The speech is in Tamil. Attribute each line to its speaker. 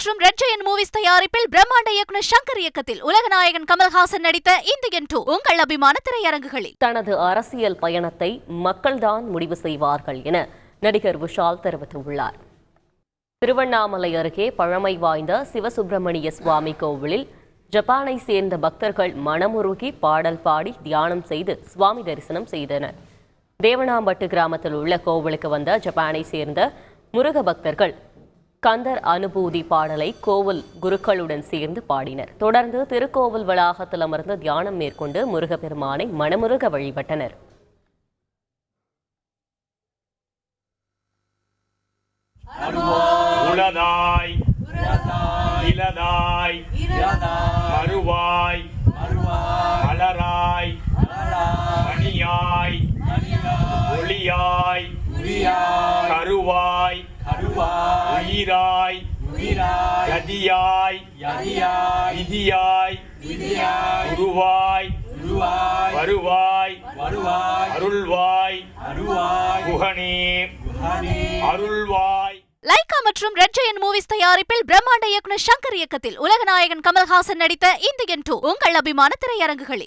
Speaker 1: மற்றும் ரெட் ஜெயன் மூவிஸ் தயாரிப்பில் பிரம்மாண்ட இயக்குனர் சங்கர் இயக்கத்தில் உலகநாயகன் கமல்ஹாசன் நடித்த இந்தியன் டூ உங்கள் அபிமான திரையரங்குகளில்.
Speaker 2: தனது அரசியல் பயணத்தை மக்கள்தான் முடிவு செய்வார்கள் என நடிகர் விஷால் தெரிவித்துள்ளார். திருவண்ணாமலை அருகே பழமை வாய்ந்த சிவசுப்பிரமணிய சுவாமி கோவிலில் ஜப்பானை சேர்ந்த பக்தர்கள் மனமுருகி பாடல் பாடி தியானம் செய்து சுவாமி தரிசனம் செய்தனர். தேவனாம்பட்டு கிராமத்தில் உள்ள கோவிலுக்கு வந்த ஜப்பானை சேர்ந்த முருக பக்தர்கள் கந்தர் அனுபூதி பாடலை கோவில் குருக்களுடன் சேர்ந்து பாடினர். தொடர்ந்து திருக்கோவில் வளாகத்தில் அமர்ந்து தியானம் மேற்கொண்டு முருகப்பெருமானை மனமுருக வழிபட்டனர்.
Speaker 3: உளதாய் இலதாய் மறுவாய் மலராய் மணியாய் ஒளியாய் உயிராய். கதியாய் விதியாய். உருவாய். வருவாய். அருள்வாய். குகனே. அருள்வாய்.
Speaker 1: லைகா மற்றும் ரெட் ஜெயன் மூவிஸ் தயாரிப்பில் பிரம்மாண்ட இயக்குனர் சங்கர் இயக்கத்தில் உலகநாயகன் கமல்ஹாசன் நடித்த இந்தியன் டூ உங்கள் அபிமான திரையரங்குகளில்.